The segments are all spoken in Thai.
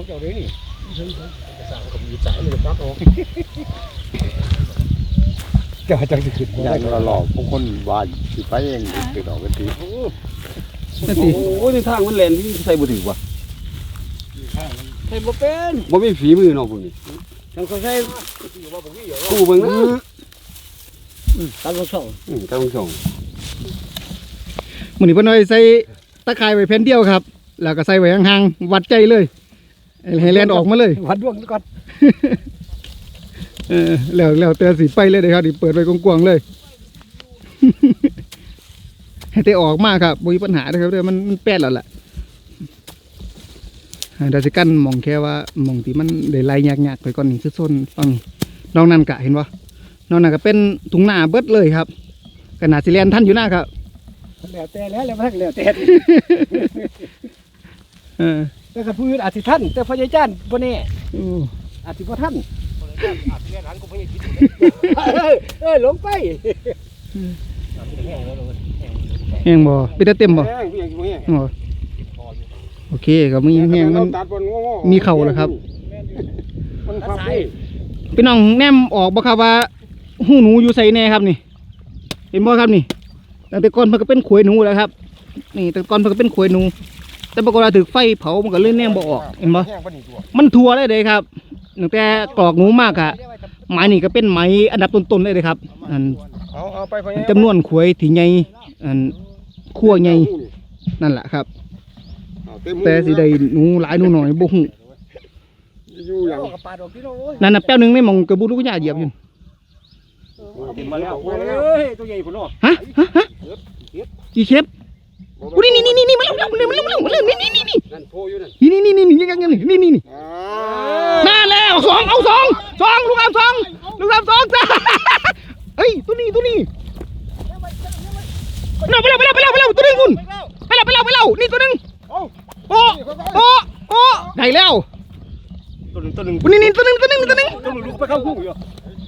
ของเจ้าเลยนี่จะสั่งกับมีสายเลยปั๊บเอาเจ้าจังสิขึ้นบ่อได้ย่างเราหลอกพวกคนว่าสิไปเองติดออกกันทีนั่นสิโอ้ยในทางมันแลนที่ใส่บ่ถือว่ะใส่บ่เป็นบ่มีฝีมือเนาะพวกนี้จังเขาใช้ว่าบ่มีเหรอกูเบิ่งนะตามเขาส่งอืมกำลังส่งมื้อนี้เพิ่นเอาไปใส่ตะข่ายไว้แผ่นเดียวครับ แล้วก็ใส่ไว้ห่างๆวัดใจเลย ให้แล่นออกมาเลยวัดดวงก่อนเออแล้วแล้วแต่สิไปเลยเด้อครับนี่เปิดไว้กว้างๆเลย ให้แต่ออกมาครับบ่มีปัญหาเด้อครับเด้อมันมันแป้นแล้วล่ะอ่าเดี๋ยวสิกั้นหมองแค่ว่าหมองที่มันได้ไล่ยากๆไปก่อนนี่คือโซนฝั่งนี้นอกนั้นกะเห็นบ่นอกนั้นก็เป็นถุงหน้าเบิดเลยครับก็น่าสิแล่นทันอยู่นะครับแล้วแต่แล้วแล้วมันแล้วแต่เออ แต่ก็พื้นอาจสิท่านแต่พญาจารย์บ่แน่โอ้อาจสิบ่ท่านเออเออลงไปแห้งบ่เป็นตาเต็มบ่แห้งเพียงบ่แห้งอ๋อโอเคก็มีแห้งมัน ตัดบนงอมีเข่าเหรอครับ มันพับได้พี่น้องแนมออกบ่ครับว่าหูหนูอยู่ใส่แน่ครับนี่ เห็นบ่ครับนี่ตั้งแต่ก่อนมันก็เป็นขวยหนูแล้วครับ นี่แต่ก่อนมันก็เป็นขวยหนู แต่ปรากฏว่าถึกไฟเผามันก็เลยแนมบ่ออกเห็นบ่แห้งปานนี้ตัวมันทั่วเลยเด้ครับตั้งแต่กรอกหนูมากอะไม้นี่ก็เป็นไม้อันดับต้นๆเลยเด้ครับอันเอาเอาไปพญาจำนวนขวยที่ใหญ่อันขั้วใหญ่นั่นแหละครับเอาเต็มมือแต่สิได้หนูหลายหนูน้อยบ่ฮู้อยู่อย่างนั่นน่ะแป๊บหนึงในหมองกระบุลูกยาเหยียบอยู่กินมาแล้วเฮ้ยตัวใหญ่พุ่นเนาะฮะฮะฮะกี่เชฟ อุ้ยนี่นี่นี่นี่มาแล้วมาแล้วมาแล้วมาแล้วมาแล้วนี่นี่นี่นี่นั่นโพอยู่นั่นนี่นี่นี่นี่ยังยังนี่นี่นี่นี่อ่าน่าแล้วสองเอาสองสองลูกอับสองลูกอับสองจ้าเฮ้ยตัวนี้ตัวนี้ไปแล้วไปแล้วไปแล้วไปแล้วไปแล้วตัวนึงคุณไปแล้วไปแล้วไปแล้วนี่ตัวนึงเอาโอ้โอ้โอ้ได้แล้วตัวหนึงตัวนึงนี่นี่ตัวนึงตัวนึงตัวนึงตัวนึงลุกไปเข้าหูอยู่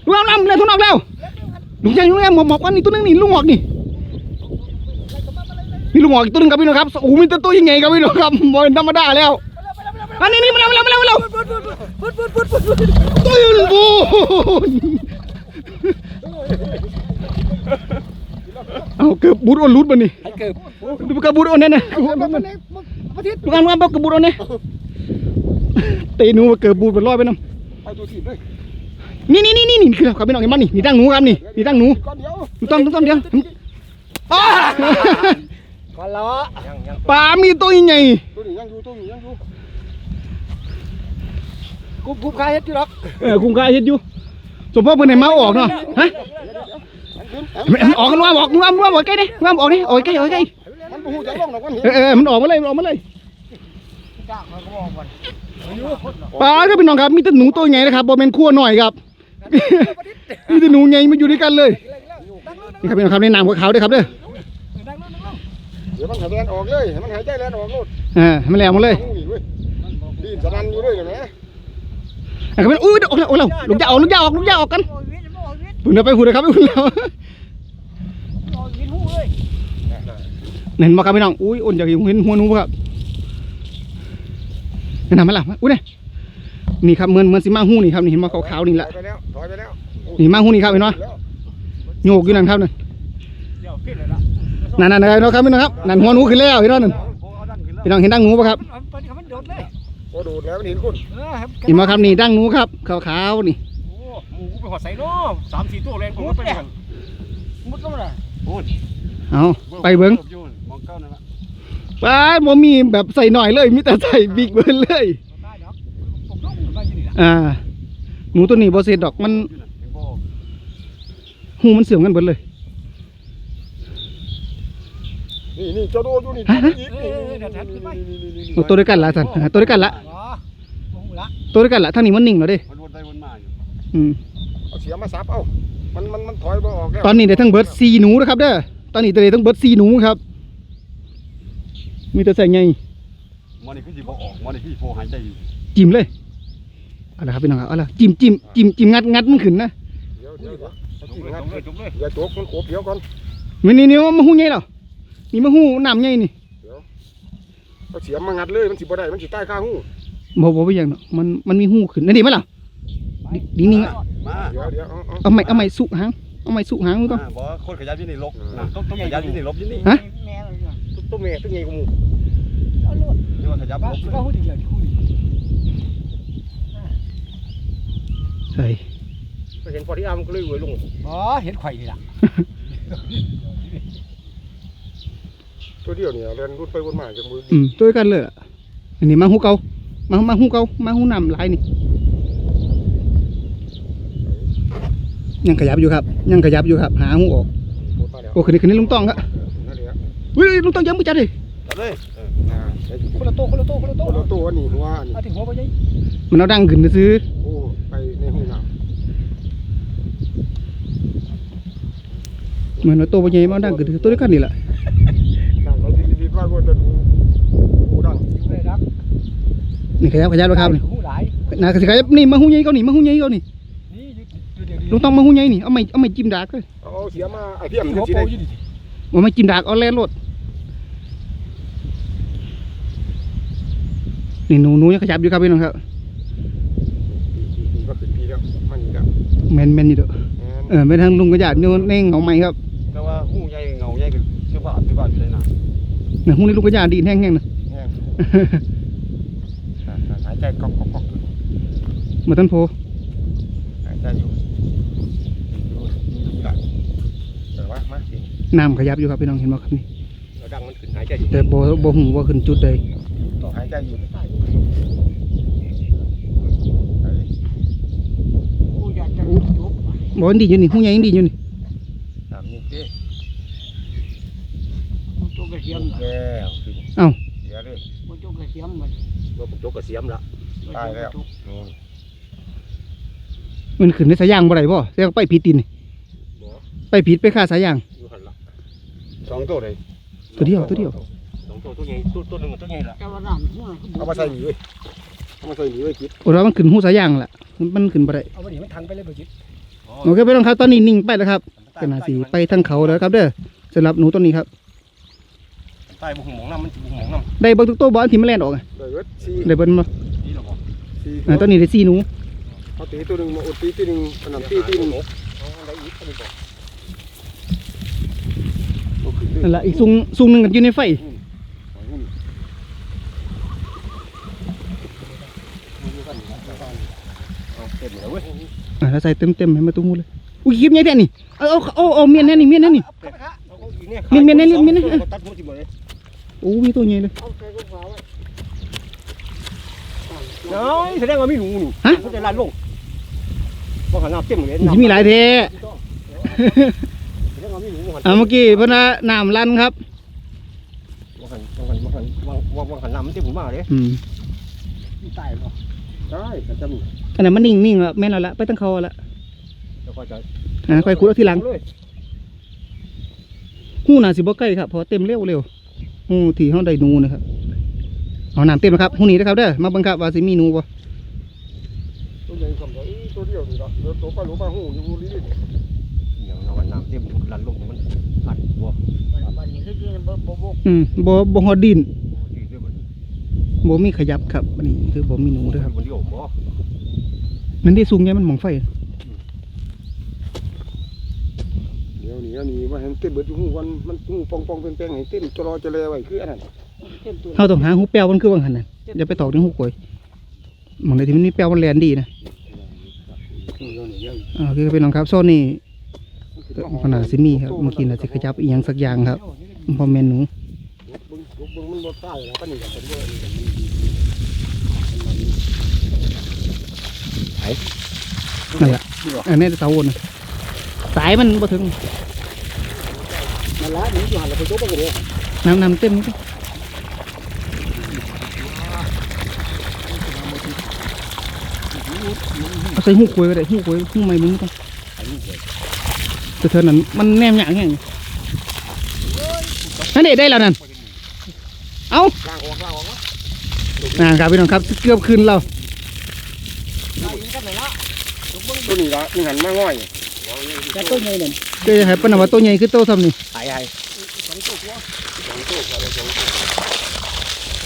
ลูกอับนำเลยทุนออกแล้วลุงยังลุงยังหมอบหมอบกันนี่ตัวนึงนี่ลุงออกนี่ นี่ลุงออกอีกตัวนึงครับพี่น้องครับโอ้มีแตัวตัวยังไงครับพี่น้องครับบอลธรรมดาแล้วอันนี้นี่มาแล้วมาแล้วมาแล้วมาแล้วตุ้ยบูเอาเกือบบูดอ้นรุดมานี่เกิบดูกระบูดอ้นเนั่นนะมันมันมันมันทิศลูกอันลูกอันบอกกระบูดอ้นเนี่ยเตะหนูมาเกือบบูดเป็นร้อยไปน้ำนี่นี่นี่นี่นี่คือครับพี่น้องเห็นมั้ยนี่นี่ตั้งหนูครับนี่นี่ตั้งหนูก่อนเดียวถูกต้องต้องเดียว อ้าก่อนละยังยังปลามีตัวใหญ่ตัวนี้ยังอยู่ตัวนี้ยังอยู่กุบกุบคายเฮ็ดอยู่หรอกเออคุ้มค่าเฮ็ดอยู่สมพ่อเพิ่นให้มาออกเนาะฮะออกกันว่าออกว่าว่าออกใกล้ดิว่าออกดิออกใกล้ออกใกล้มันบ่ฮู้จักลงหรอกมันเห็นเออเออมันออกมาเลยมันออกมาเลยกล้ามันก็มองก่อนอยู่ปลาก็เป็นน้องครับมีแต่หนูตัวใหญ่นะครับบอเป็นขั้วหน่อยครับมีแต่หนูใหญ่มาอยู่ด้วยกันเลยนี่ครับพี่น้องครับในน้ำของเขาด้วยครับเด้อเดี๋ยวมันหายใจออกเลยให้มันหายใจแลนออกโลดอ่าให้มันแหลมมาเลยหูนี่เว้ยดีนสนั่นอยู่เลยเห็นไหมอะครับพี่น้องอุ้ยออกแล้วออกแล้วลูกยาออกลูกยาออกลูกยาออกกันพุ่นเดี๋ยวไปพุ่นนะครับไปพุ่นแล้วเห็นมาครับพี่น้องอุ้ยอ่นจากเห็นหัวหนูบ่ครับเห็นทำไหมล่ะอุ้ยเนี่ยนี่ครับเหมือนเหมือนสิมาหูนี่ครับนี่เห็นมาขาวๆนี่แหถละอยไปแล้วถอยไปแล้วนี่มาหูนี่ครับเห็นไหมแล้วโยกอยู่นั่นครับนั่นเดี๋ยวขึ้ นเลยละนั่นนั่นนะครับครับพี่น้องครับนั่นหัวหนูขึ้นแล้วเห็นไหมนั่นผมเอาดันขึ้นแล้วพี่น้องเห็นดังหนูปะครับมันมันโดดเลยโอ้โดดแล้วมันเห็นคุณเออครับเห็นไหมครับนี่ดังหนูครับขาวๆนี่โอ้หมูไปหอดใส่เนาะสามสี่ตัวแรงผมก็ไปหันมุดก็มาละเอาไปเบิ้งมองเก้านั่นละไปบ่มีแบบใส่หน่อยเลยมีแต่ใส่บิ๊กเบิ้เลยได้ดอกผมลงไปอยู่นี่ละอ่าหนูตัวนี้บ่เสร็จดอกมันหูมันเสื่อมกันเบิดเลย นี่นี่เจ้าโดอยู่นี่ฮะฮะ อีกนี่นี่นี่นี่นี่นี่นี่เอาตัวด้วยกันละสันอ่าตัวด้วยกันละอ๋อลงละตัวด้วยกันละทางนี้มันนิ่งแล้วเด้มันวนไปวนมาอยู่อืมเอาเสียมาซับเอามันมันมันถอยบ่ออกแล้วตอนนี้ได้ทั้งเบิร์ด4หนูนะครับเด้อตอนนี้ได้ทั้งเบิร์ด4หนูครับ มีแต่ใส่ไงมันนี่คือสิบ่ออกมันนี่คือโพหายใจอยู่จิ้มเลยเอาละครับพี่น้องครับเอาละจิ้มจิ้มจิ้มจิ้มงัดงัดมันขึ้นนะเดี๋ยวเดี๋ยวเดี๋ยวเอาที่งัดอย่าโจกมันโขบเดี๋ยวก่อนมันนี่นี่มาหูใหญ่แล้ว นี่มาหูน้ำใหญ่นี่เอาเสียมมางัดเลยมันสิบ่ได้มันสิใต้ข้างหูอบ่บ่เป็นหยังเนาะมันมันมีหูขึ้นนั่นดีไหมล่ะดิดินิ่งๆอะมาเดี๋ยวเดี๋ยวเอาเอาเอาไม้เอาไม้สุหางเอาไม้สุหางมึงต้อง มาบอกว่าคนขยันอยู่นี่ลบนะต้องต้องขใหญ่ยันอยู่นี่ลบอยู่นี่ฮะต้องเมย์ต้องใหญ่กูมูนี่ว่าขยันลบเลยก็พูดเดียวที่คุยใส่ไปเห็นพอที่อ้ามก็เลยรวยลงอ๋อเห็นไข่นี่ล่ะ ตัวเดียวเนี่ยเรียนรุ่นไปวนมาจากมืออืมตัวเดียวกันเลยอะอันนี้มาหูเก่ามามาหูเก่ามาหูน้ำลายนี่ยังขยับอยู่ครับยังขยับอยู่ครับ หาหูออกโคตรแล้วโอ้คืนนี้คืนนี้ลุงต้องครับนั่นแหละเฮ้ยลุงต้องยังไม่จัดเลยจับเลยเอออ่าไอ้คนละโต๊ะคนละโต๊ะคนละตัโต๊ะวละตัวนี่หัวนี่เอาถึงหัวไปยัยมันเอาดังขึ้นซื้อโอ้ไปในห้องน้เหมือนเอาตัวใหญ่มาเอาดังขึ้นซื้อตัวเดียวกันนี่แหละำดังเราดีๆว่าก็จะดูดูดัง อยู่เลยครับ นี่ขยับขยับแล้วครับนี่หูหลายนะขยับนี่มาหูใหญ่เขานี่มาหูใหญ่เขานี่นี่อยู่เดี๋ยวลุงต้องมาหูใหญ่นี่เอาไม้เอาไม้จิ้มดากเลยเอาเสียมาไอ้เพี้ยมหัวจะสิโปได้อยู่ดิเอาไม้จิ้มดากเอาแล่นรถนี่หนูหนูยังขยับอยู่ครับพี่น้องครับก็ขึ้นปีแล้วมันนี่แล้วแมนแมนนี่เด้อแม่นเออไม่ทางลุงกระยาดโยนในเหงาใหม่ครับแต่ว่าหูใหญ่เงาใหญ่คือเสื้อผ้าเสื้อผ้าอยู่เลยนะเนี่ยหุ้นในลุงกระยาดดีแห้งๆนะ แห้งหายใจก๊อกก๊อกก๊อกเหมือนต้นโพหายใจอยู่นี่ละแต่ว่ามาสิน้ำขยับอยู่ครับพี่น้องเห็นไหมครับนี่เราดังมันขึ้นหายใจอยู่แต่โบโบหูว่าขึ้นจุดใดต่อหายใจอยู่บอกว่าดีอยู่นี่หุ้นใหญ่ยังดีอยู่นี่ ตามนี่เจ๊ โจ๊กกระเทียม แก้วสิ เอ้า เสียเลย โจ๊ กกระเทียมมันว่าผมโจกกระเสียมละตายแล้ว นู่นมันขึ้นในสายยางบ่ได้บ่แต่ไปผิดตินบ่ไปผิดไปค่าสายยาง อยู่หันละสองตัวเลยตัวเดียวตัวเดียว สองตัวตัวใหญ่ตัวตัวหนึ่งตัวใหญ่ละแต่ว่าน้ำหัวเอามาใส่หนีไว้เอามาใส่หนีไว้คิดโอ้แล้วมันขึ้นหูสายยางล่ะมันขึ้นบ่ได้เอาไปนี่มันทันไปเลยไปจิตโอเคพี่น้องครับตอนนี้นิ่งไปแล้วครับเป็นหาสีไปทางเขาแล้วครับเด้อสำหรับหนูตัวนี้ครับ ใต้บุหงน้ำมันบุหงน้ได้เบิ่งทุกตัวบ่อันที่มันแล่นออกอะเลยเวทสี่ได้เบิ่งบ่ำนี่หรอบอกสี่เออตอนนี้ได้สี่หนูเอาตีตัวหนึ่งมาอุดตีตัวหนึ่งขนาดตีตีหนึ่งเอาอะไรอีกก็ไม่บอกเอาขึ้นเลยนั่นล่ะอีกซุงซุงหนึงก็อยู่ในไฟเอาเต็มเลยเว้ยอ่าแล้วใส่เต็มๆให้มาตุ้งหูเลยอุ้ยคลิปใหญ่แท้นี่เอาเอาเอาเอาเมียนแน่นี่เมียนแน่นี่ตัดหัวจิ๋มเลย โอ้มีตัวใหญ่เลยน้อยแสดงว่ามีหนูนี่ฮะเขาจะลั่นลงว่าหันน้ำเต็มเลยมันสิมีหลายแท้แสดงว่ามีหนูว่าหันอ่าเมื่อกี้เพิ่นว่าน้ำลั่นครับว่าหันว่าหันว่าหันว่าว่าหันน้ำมันเต็มหัวมากเลยอืมตายเนาะได้ก็จะมีอันนั้นมันนิ่งๆแล้วแม่นแล้วละไปตั้งเขาแล้วแล้วก็จะอ่าค่อยขุดเอาทีหลังหูน่าสิบ่ใกล้ครับเพราะเต็มเร็วเร็ว หูที่เฮาได้หนูนะครับเอาน้ำเต็มแล้วครับหูนี้นะครับเด้อมาเบิ่งครับว่าสิมีหนูบ่ตัวใหญ่สำหรับตัวเดียวนี่ละเดี๋ยวตัวปลาหลูปลาหูอยู่บุรีนี่อย่างเราหันน้ำเต็มลั่นลงมันอัดบัววันนี้คือบ่บ่บ่อืมบ่บ่ฮอดดินดีด้วยมันบ่มีขยับครับอันนี้คือบ่มีหนูเด้อครับมันเดียวบ่นั่นที่สูงใหญ่มันหมองไฟ เดี๋ยวนี้อันนี้ว่าเห็นเต้นเบิดอยู่หูวันมันหูปองปองเป็นแป้งให้เต้นจะรอจะเลไว้คืออันนั้นเต็มตัวเฮาต้องหาหูแป้วมันคือว่าหั่นน่ะอย่าไปตอกในหูกล้วยหมองใดที่มันมีแป้วมันแลนดีนะหูเดี๋ยวนี้ยังอ่าโอเคครับพี่น้องครับโซนนี้ก็ขนาดสิมีครับเมื่อกี้น่าสิขยับอีหยังสักอย่างครับบ่แม่นหนูเบิ่งเบิ่งมันบ่ตายแล้วก็นี่ก็เป็นว่านี่ก็มีนั่นแหละอันนี้เสาวนน่ะ สายมันบ่ถึงมันละนี่อยู่หันเราไปโจ๊กกันเลยน้ำน้ำเต็มนี่เอาใส่หูกล้วยก็ได้หูกล้วยหูไม่มึงต้องแต่เธอนั้นมันแนมหยางแห้งนั่นเด็ได้แล้วนั่นเอาล่างออกล่างออกวะนะครับพี่น้องครับเกือบคืนเราตัวนี้ละนี่หันมาง่อย แต่ตัวใหญ่นั่นเดี๋ยวจะให้ปนว่าตัวใหญ่คือโตซ้ำนี่หายหาย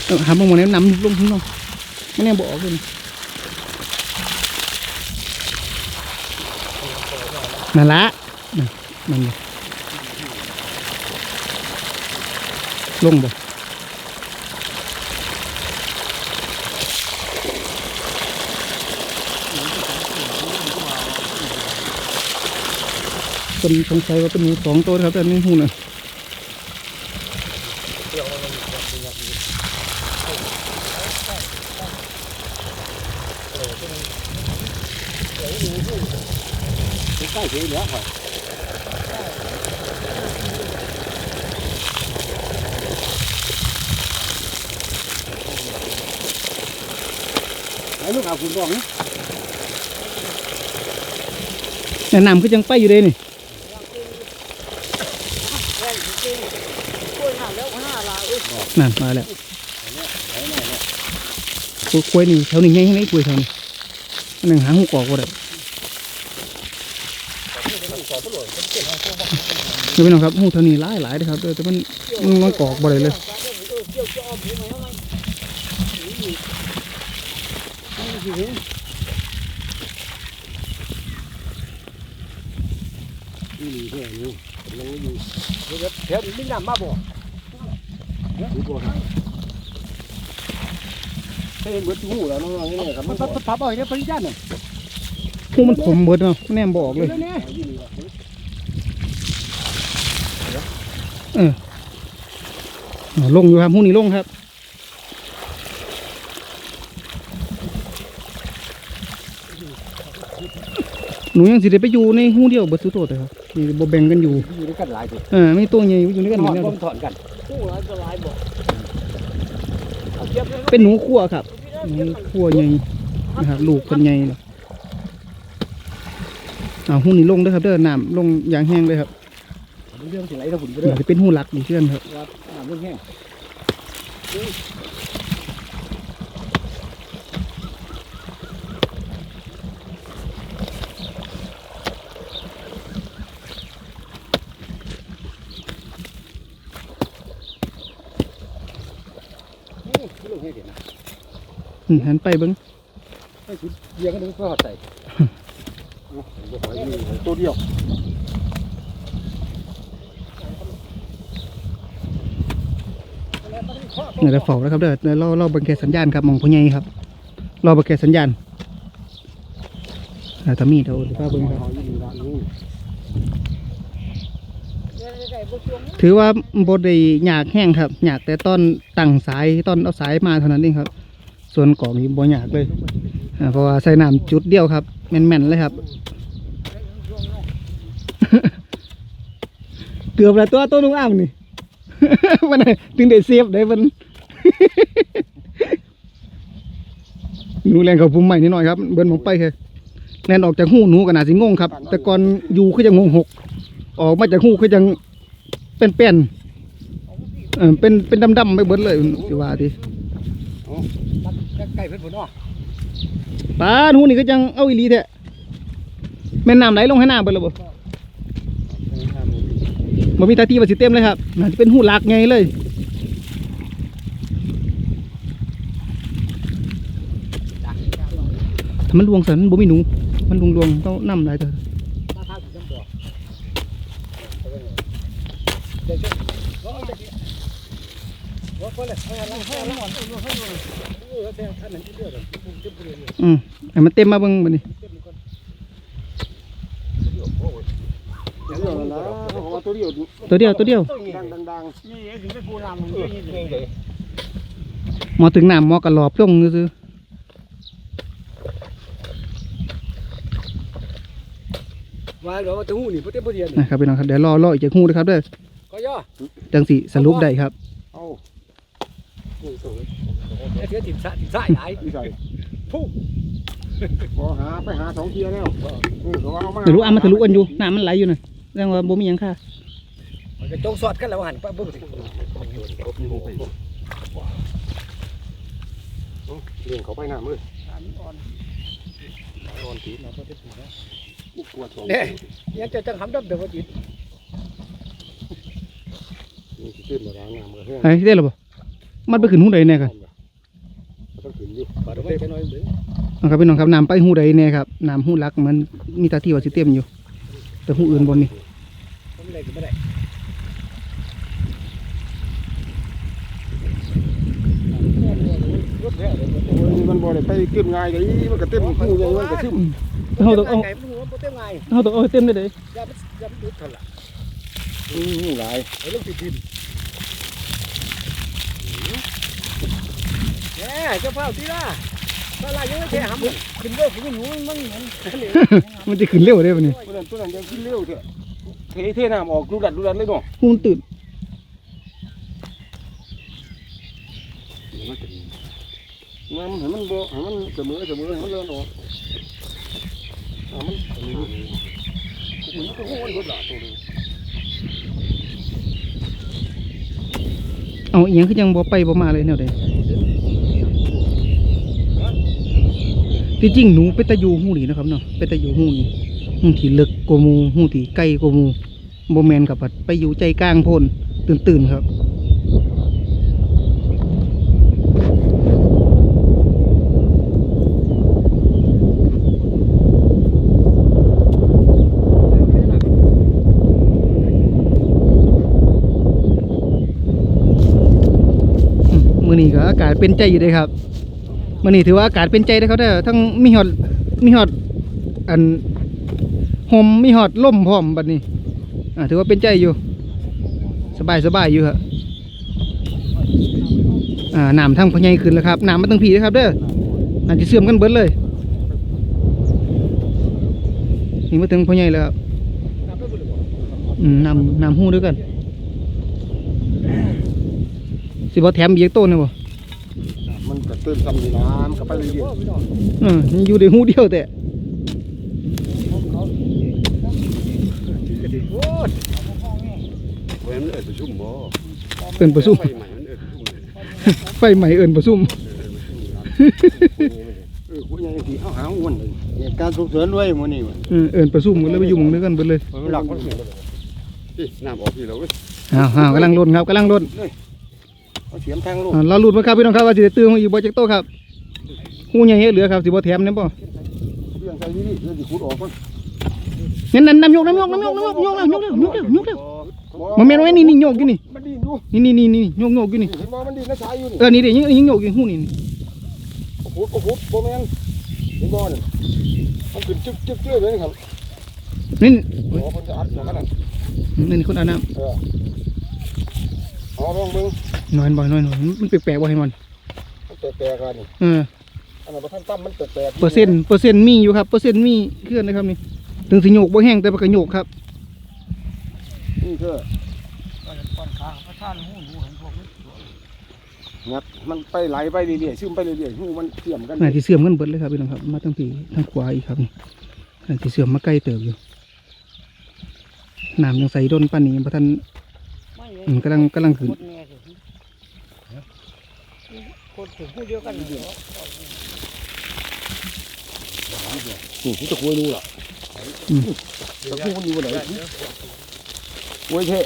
เออหาบางวันนี้น้ำลงข้างนอกมันแนมบ่ออกเลยนี่นั่นละนั่นนั่นเลยลงบ่ คนสงสัยว่าเป็นหมูสองตัวครับแต่นี่หูนะใกล้เสียเหลือข่อยไอ้ลูกเอาคุณบอกนี่แต่น้ำคือจังไปอยู่เลยนี่ แรงจริงๆกล้วยหาแล้วห้าลาเอ้ย นั่นมาแล้วกล้วยนี่แถวนี้งให้ไหมกล้วยแถวนี้มันยังหาหูกอกว่าได้เดี๋ยวพี่น้องครับหูแถวนี้หลายหลายเลยครับแต่มันมันกอกบ่ได้เลยเออเกี่ยวจะออมยังไงทำไมนี่นี่เพื่อนนี่ลังอยู่เดี๋ยวเดี๋ยวมีน้ำมาบ่เดี๋ยวบ่ครับเห็นเบิดหูแล้วน้องๆนี่ครับมันพับพับเอาให้ได้ปริญญาน่ะหูมันขมเบิดเนาะแนมบออกเลยเนี่ยอ๋อลงอยู่ครับหูนี้ลงครับหนูยังสิได้ไปอยู่ในหูเดียวเบิดสุดโตแต่ครับนี่บ่แบ่งกันอยู่อยู่ด้วยกันหลายคนเออไม่ตัวใหญ่อยู่ด้วยกันหมถอดดแล้วบ่ถอนกัน กู้หลายก็หลายบอกเอาเก็บเลยเป็นหนูขั่วครับหนูขั่วใหญ่นะครับลูกคนใหญ่เลยเอาหูนี้ลงเด้วยครับเด้อน้ำลงอย่างแห้งเลยครับเรื่องสิไหลถ้าฝุ่นไปเด้ออาจจะเป็นหูหลักอีกเช่นครับครับน้ำเรื่องแห้งนี่เรื่องแห้งเดี๋ยวนะ อืม หันไปเบิ้งให้ชุดเบียร์ก็นึกว่าใส่ตัวเดียวเดี๋ยวเฝ้าแล้วครับเด้อเดี๋ยวเราเราบังเกตสัญญาณครับมองพ่อใหญ่ครับรอบังเกตสัญญาณอ่าถ้ามีเดี๋ยวเดี๋ยวพาเบิ้งครับได้ได้บ่ช่วงถือว่าบดได้หยากแห้งครับหยากแต่ตอนตั้งสายตอนเอาสายมาเท่านั้นเองครับ ส่วนกองนี้บ่หยากเลยเพราะว่าใส่น้ำจุดเดียวครับแม่นๆเลยครับ เกือบแล้วตัวตัวลุงอ้ามนี่มันถึงได้เซฟได้มันหนูแรงเขาพุ่มใหม่นิดหน่อยครับเบิ้นมองไปแค่แลนออกจากหูหนูก็น่าสิงงครับ แต่ก่อนอยู่คือจะงงหกออกมาจากหูคือยังเป็นเป็นเออเป็นเป็นดำๆไปเบิดเลยสิว่าที ใกล้เพื่อนผมปลาหูนี่ก็ยังเอาอีหลีแท้แม่นน้ำไหลลงให้น้ำเบิดแล้วบ่บ่มีตาตีว่าสิเต็มเลยครับน่าจะเป็นหูหลักไงเลยถ้ามันลวงสันบ่มีหนู มันลวงลวงๆต้องน้ำไหลเถอะเดี๋ยวจะว่าจะว่าคนละให้ละให้ละให้ละให้ละเออแต่ท่านนั้นที่เลือดผมจะเปลี่ยน อืมให้มันเต็มมาเบิ่งบัดนี้เดี๋ยวนะเอาตัวเดียวตัวเดียวตัวเดียวดังดังดังนี่ถึงไปปูน้ำมันนี่นี่หมอถึงน้ำหมอกระหลอบลงซื่อมาเดี๋ยวจะหูนี่เพื่อเพื่อเรียนๆนะครับพี่น้องครับเดี๋ยวรอรออีกจากหูนะครับเด้อก็ย่อจังสิสรุปได้ครับ เอาเดี๋ยวติดสะติดสายไหนอีใส่ผู้พอหาไปหาสองเทียแล้วเออเขาเอามาทะลุอะมันทะลุกันอยู่น้ำมันไหลอยู่น่ะแสดงว่าบ่มีหยังค่ะมันก็จงสอดกันแล้วหันไปเบิ่งสิเลี้ยงเขาไปหน้ามืออ่อนตอนตีนะเพื่อที่นะอุกกวดสองเนี่ยยังจะจังหำดับเดี๋ยวติดนี่สิขึ้นมาแล้างน้ำมือแห้งได้หรอบ่ มันไปขึ้นหูใดแน่กันต้องขึ้นอยู่บาดไม่แค่น้อยเบิ่งครับพี่น้องครับน้ำไปหูใดเนี่ยครับน้ำหูรักมันมีตาที่ว่าสิเต็มอยู่ แต่หูอื่นบนนี่มันบ่ได้ไปเก็บง่ายเลยมันก็เต็มหูใหญ่มันก็ซึมเขาต้องเอาเขาต้องเอาเต็มเลยเด้ยามันยามันดุดเท่าไหร่หูหลายไอ้ลูกติดดิน แหน่เจ้าเฝ้าที่ล่ะถ้าลายยังไม่แค่หำขึ้นเลิกขึ้นหนูมันเหมือนมันจะขึ้นเร็วเด้วันนี้ตัวนั้นตัวนั้นยังขึ้นเร็วเถอะเทเทน้ำออกดูดัดดูดัดเลยเนาะหูมันตื่นน้ำให้มันบ่ให้มันเสมอเสมอให้มันเลื่อนออกอ่ามันอันนี้มันก็โหดหลาตัวนึงเอาอีหยังคือยังบ่ไปบ่มาเลยแนวใด ที่จริงหนูเป็นตะยูหูนี่นะครับเนาะเป็นตะยูหูนี่หูที่ลึกกว่ามูหูที่ไกลกว่ามูบ่แมนกับไปอยู่ใจกลางพนตื่นๆครับมือนี้ก็อากาศเป็นใจอยู่เด้ครับ มื้อนี้ถือว่าอากาศเป็นใจเด้อครับเด้อทั้งมีฮอดมีฮอดอันลมมีฮอดลมพร้อมบัดนี้อ่าถือว่าเป็นใจอยู่ สบายสบายอยู่ครับอ่าน้ำทางพะไยขึ้นแล้วครับน้ำมันตั้งผีนะครับเด้ออาจจะเสื่อมกันเบิดเลยนี่มาถึงพะไยแล้วครับอืมน้ำน้ำหูด้วยกันสิบ่แถมอียกโต้นนะบ่ มันก็เติมซ้ำนี่น้ำก็ไปเรื่อยเออยังอยู่ในหูเดียวแต่เว้นเอิดประชุมบ่เอินประซุ่มไฟใหม่เอิดประชุมไฟใหม่เอิ้นประซุ่มเออผู้ใหญ่สิเอาหางอ้วนเลยเหตุการณ์ฉุกเฉินด้วยมื้อนี้ว่ะเออเอินประซุ่มกันเลยไปอยู่หมู่เดียกันเบิดเลยหลักน้ำออกพี่แล้วเว้ยอ้าวอ้าวกำลังลดครับกำลังลด เอาเสียมทางลงอ่าเราลุ้นมาครับพี่น้องครับว่าสิได้ตื้อมาอยู่บ่จักโตครับหูใหญ่เหลือครับสิบ่แถมแน่บ่เรื่องใส่นี่นี่เรื่องสิขุดออกก่อนงั้นนั่นน้ำยกน้ำยกน้ำยกน้ำยกยกแล้วยกแล้วยกแล้วยกแล้วมันแม่นว่านี่นี่โยกอยู่นี่มันดีนอยู่นี่นี่นี่นี่โยกโยกอยู่นี่เห็นบ่มันดีนะสายอยู่นี่เออนี่ดิยังยังโยกอยู่หูนี่นี่โอ้โหโอ้โหบ่แม่นเห็นบ่นี่มันขึ้นจึ๊กจึ๊กจึ๊กเลยนี่ครับนี่โอ้มันจะอัดอย่างนั้นน่ะนี่คนอาบน้เออ เอาลองเบิ่งำน้อยบ่อยน้อยน้อยมันแปลกๆบ่ให้มันมันแปลกๆกันนี่เอออันนั้นบ่ทันตั้มมันแปลกๆเปอร์เซ็นต์เปอร์เซ็นต์มีอยู่ครับเปอร์เซ็นต์มีเคลื่อนนะครับนี่ถึงสิโยกบ่แห้งแต่มันก็โยกครับนี่เถอะงัดมันไปไหลไปเรื่อยๆซึมไปเรื่อยๆหูมันเสื่อมกันน่าจะเสื่อมกันเบิดเลยครับพี่น้องครับ มาตั้งปีทางขวาอีกครับนี่น่าจะเสื่อมมาใกล้เติบอยู่น้ำยังใส่ด้นปานนี้พระท่าน อืมกำลังกำลังขึ้น คนถึงผู้เดียวกันเดี๋ยวนี่มันจะคุยรู้ล่ะตะคูมันอยู่บนไหนโว้ยเท่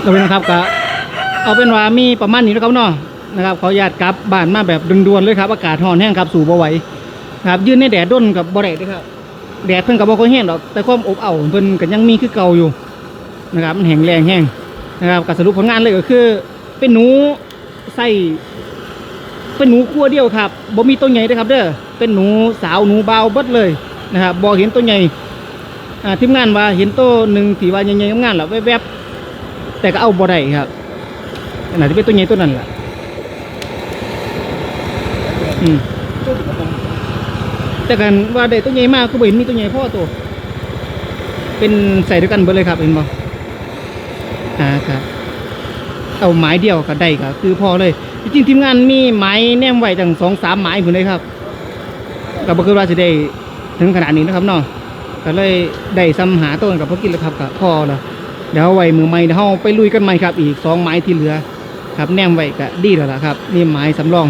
เอาเป็นนะครับก็เอาเป็นว่ามีประมาณนี้นะครับเนาะนะครับขออนุญาตกลับบ้านมาแบบด่วนๆเลยครับอากาศร้อนแห้งครับสู่บ่ไหวนะ ครับยืนในแดดด้นกับบ่ได้ด้วยครับแดดเพิ่นกับบ่ค่อยแห้งดอกแต่ความอบอ้าวเพิ่นก็ยังมีคือเก่าอยู่นะครับมันแห้งแรงแห้งนะครับก็สรุปผลงานเลยก็คือ เป็นหนูใส่เป็นหนูคั่วเดียวครับบ่มีตัวใหญ่เด้อครับเด้อเป็นหนูสาวหนูเบาเบิดเลยนะครับบ่เห็นตัวใหญ่อ่าทีมงานว่าเห็นตัวหนึ่งที่ว่าใหญ่ๆงานแล้วแวบๆแต่ก็เอาบ่ได้ครับน่าจะเป็นตัวใหญ่ตัวนั้นแหละอืม แต่กันว่าได้ตัวใหญ่มากก็เห็นมีตัวใหญ่พ่อตัว เป็นใส่ด้วยกันเบิดเลยครับเห็นบ่อ่าครับ เอาไม้เดียวก็ได้ก็คือพอเลย จริงๆทีมงานมีไม้แนมไว้ตั้งสองสามไม้ผมเลยครับก็บ่คิดว่าจะได้ถึงขนาดนี้นะครับเนาะก็เลยได้ซ้ำหาต้นกับพวกกินแล้วครับก็พอแล้วเดี๋ยวเอาไว้มือใหม่เดี๋ยวเราไปลุยกันใหม่ครับ อีกสองไม้ที่เหลือ ครับแนมไว้ก็ดีแล้วล่ะครับ นี่ไม้สำรอง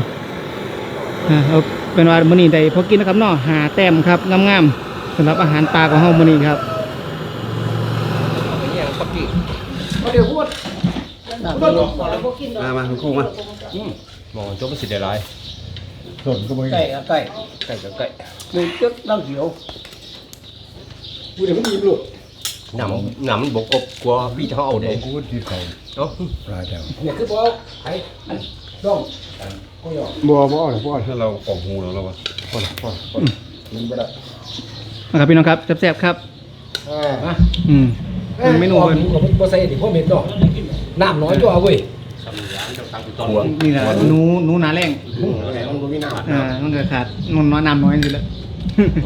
อ่าเอา เป็นว่ามื้อนี้ได้พอกินนะครับเนาะหาแต้มครับงามๆสำหรับอาหารปลาของเฮามื้อนี้ครับไปแย่งปักกี้เดี๋ยวพูดน้ำมันบ่กินดอกมามาคู่มามองจบมันสิได้หลายส่วนก็ไม่ไก่กับไก่ใกล้กับใกล้หมูจึ๊กน้ำเขียวพูดเดี๋ยวมันยิ้มลูกหนำหนำมันบกกบกลัวพี่จะเอาเด้กูดีเขาเนาะรายแถวเนี่ยคือบอกไอ้ อันร่องก็ยอมบัวบัวอะไรบัวถ้าเราปอกหูแล้วเราวะพอละพอละพอละยิงไปละนะครับพี่น้องครับแซ่บๆครับอ่าอืมเมนูเพิ่เพิ่นนกับมันบ่ใส่ดิพ่อเม็ดดอกน้ำน้อยตัวเว้ยนี่แหละหนูหนูหนาแรงมันบ่มีน้ำอ่ามันก็ขาดนนน้อยน้ำน้อยนี่และ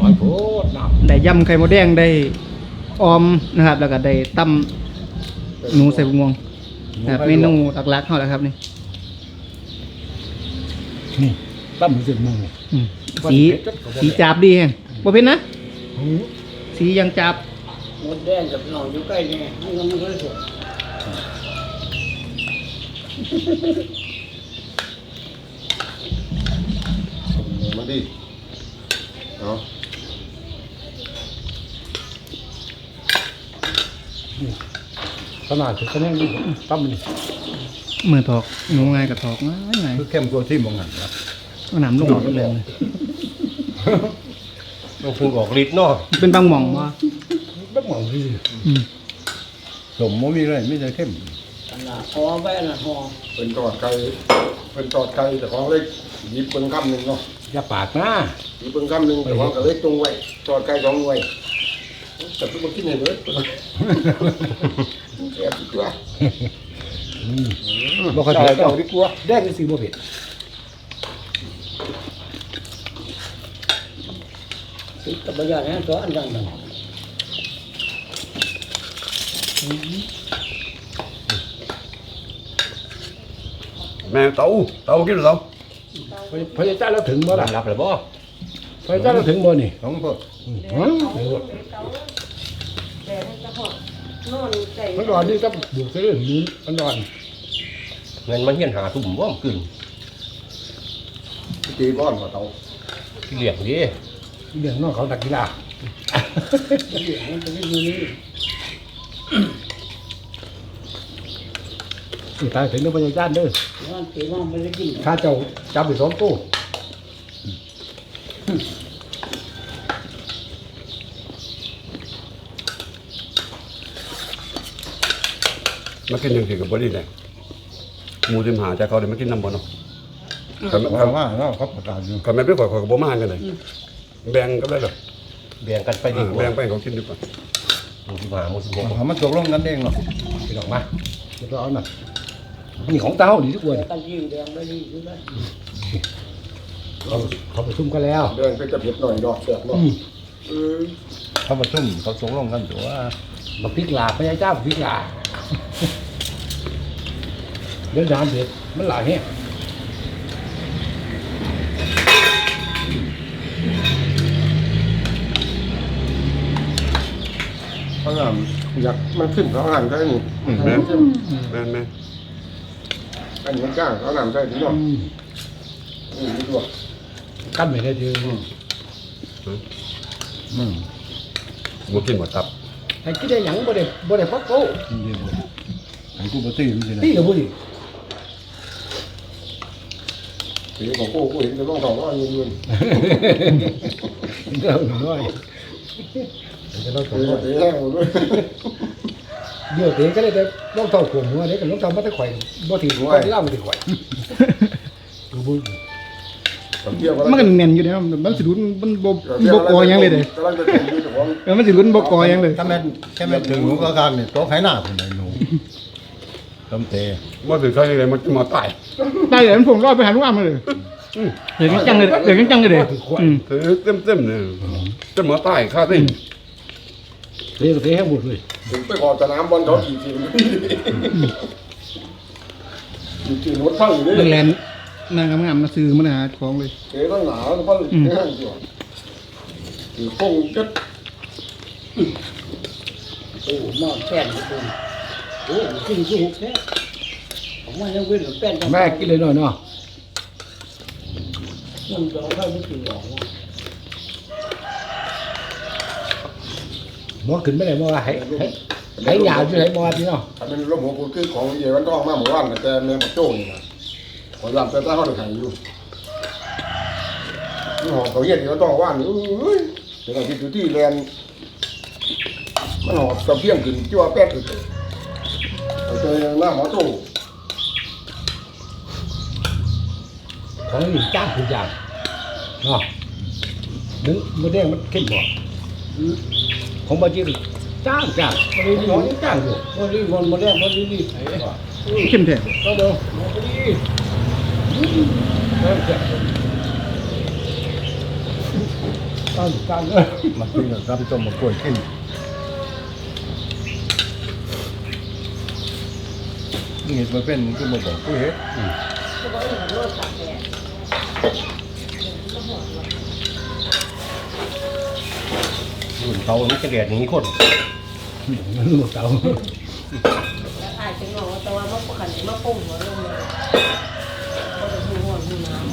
น้อยโพดน้ำได้ยำไข่มดแดงได้ออมนะครับ แล้วก็ได้ตำหนูใส่บุงวงนะครับเมนูหลักๆเขาแหละครับนี่ นี่ตั้มสิบโมงอืมสีสีจาบดีแฮงบ่เป็นนะ สียังจับหมดแดงกับหนอนอยู่ใกล้นี่มันก็มันก็สวยมันดีเนาะขนาดถึงคะแนนนี่ตั้มนี่ มือถอกหนูง่ายกับถอกง่ายง่ายคือเข้มกว่าที่มองหันครับเอาน้ำลงหมดเลยต้องพูดออกฤทธิ์เนาะเป็นบางหม่องว่าบักหมองที่อืมสมบ่มีอะไรไม่ใช่เข้มอันน่ะหอไว้อันน่ะหอเป็นตอดไก่เป็นตอดไก่แต่ของเล็กหยิบเป็นคำหนึ่งเนาะอย่าปากนะหยิบเป็นคำหนึ่งแต่ของก็เล็กตรงไว้ตอดไก่สองหน่วยแต่ทุกคนกินเห็นเลยแอบดีกว่าบ่เข้าใจเจ้าดีกว่าแดงสิบ่เผ็ด嗯ติดกับบะยานให้ตัวอันดังนั้นแม่เต้าเต้ากินเราพระเจ้าเราถึงบ่ล่ะรับเลยบ่พระเจ้าเราถึงบ่นี่น้องเพิ่นฮะมันร้อนนี่ก็บุกเรื่องนี้มันร้อน เงินมันเฮียนหาทุ่มบ่มขึ้นตีก้อนมาเตาเลี้ยงดิเรื่องน้องเขานักกีฬามันจะไม่มีนี่สุดท้ายถึงต้องพระเจ้าเด้อมันตีว่ามันจะกินข้าเจ้าจับไปสองตู้มากินยังสิกับบอดี้เลย หมูทิมหาจากเขาเดี๋ยวมากินน้ำบ่เนาะว่าว่าเนาะเขาประกาศอยู่ก็ไม่เป็นข่อยข่อยก็บ่มากันเลยแบ่งก็ได้หรอแบ่งกันไปดีกว่าแบ่งไปให้เขากินดีกว่ามึงสิมามึงสิบ่เขามาตกลงกันเองเนาะไปดอกมาเดี๋ยวเราเอาหน่ะนี่ของเต้าดีทุกคนแต่กันยิงแดงไม่ดีอยู่แล้วเขาเขาประชุมกันแล้วเดินไปจะเผ็ดหน่อยดอกเสือกเนาะอืมเออเขาประชุมเขาตกลงกันตัวมาพริกลาพระเจ้าพริกลา เดินทางเด็ดมันหลายแฮะเขางามอยากมันขึ้นเขางามได้นี่แม่นแม่นแม่นอันนี้มันจ้างเขางามได้ดีเนาะอืมดีกว่ากั้นไม่ได้เจออืมบ่กินบ่ตับไอ้ที่ได้หยังบ่ได้บ่ได้พักโตไอ้กูปตีมันสินะตีกับบ่ดิ สีของกูกูเห็นจะต้องทองว่าเงินเงินเด้อน้อยจะต้องสีสีแห้งหมดด้วยเดี๋ยวเตะก็เลยแต่ต้องเท่าขวมหัวเด็กก็ต้องทำมาแต่ข่อยบ่ถือข่อยที่ล่ามันถือข่อยกูบ่ผมเที่ยวมันก็แน่นอยู่เด้มันมันสิรุนมันบ่บ่กอหยังเลยเด้กำลังจะเป็นอยู่แต่ว่าเออมันสิรุนบ่กอหยังเลย ถ้าแม่นแค่แม่นถึงหนูก็กลางนี่โต๊ะไข่หน้าคนไหนหนู ต้มเตะบ่ถึงเขาเลยมันมาตายตายเดี๋ยวมันผมรอดไปหาลูกอ้ำเลยเดี๋ยวจังเลยเดี๋ยวจังเลยเด้อืมถือเต็มๆเนี่ยจะมาตายค่าสิเตะก็เตะให้หมดเลยถึงไปขอสนามบอลเขาขี่ทีมขี่รถทั้งอยู่มันนี่แลนนางงามๆมาซื้อมันหาของเลยเอ๋ต้องหนาวเพราะเอ๋ห้างอยู่ถือฟงก็โอ้หม้อแป้นทุกคน โอ้กินคือหุบแท้ผมว่ายังเว้นแป้นแม่กินเลยหน่อยเนาะมันจะเอาเข้าไม่กินหรอกหมอขึ้นไม่ได้บ่ว่าให้ให้ไปไหนยาวอยู่ไหนบอดเนาะถ้าเป็นลมหัวกูคือของเยวันทองมาหมู่บ้านน่ะแต่แม่มาโจ้นี่นะขอยำแต่ถ้าเขาได้ขายอยู่นี่หอมเขาเย็นเยวันทองว่านนี่เอ้ยเดี๋ยวเราคิดอยู่ที่แลนด์มันหอมกระเพียงขึ้นจั่วแป๊ดขึ้น เอาเจอหน้าหมอโจ้ของนี่จ้างทุกอย่างเนาะนึกมันแดงมันเข้มบ่ของบาจิรจ้างจ้างมันนี่ของนี่จ้างอยู่มันนี่มันมันแดงมันนี่นี่ไอ้บ่เข้มแท้ก็เด้อมันก็ดีเริ่มจากตั้งตั้งเลยมากินกับซ้ำต้มมะกล้วยขึ้น เห็ดมาเป็นคือมาบอกกูเห็ดรุ่นเขามันจะเรียนอย่างนี้คนมันเตาแล้วอาจจะงงแต่ว่ามาขันมาปุ่มหัวลงเลยก็จะหูหัวหูน้ำ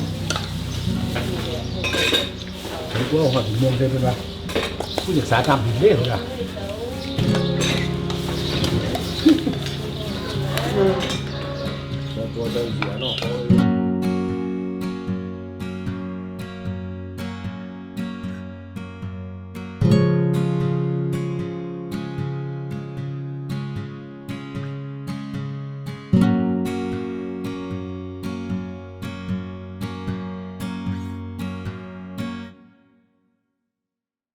ผมก็หอดมวงเดินไปว่าผู้ศึกษาทำผิดเรื่องเหรอ ตัวเดินเสียเนาะ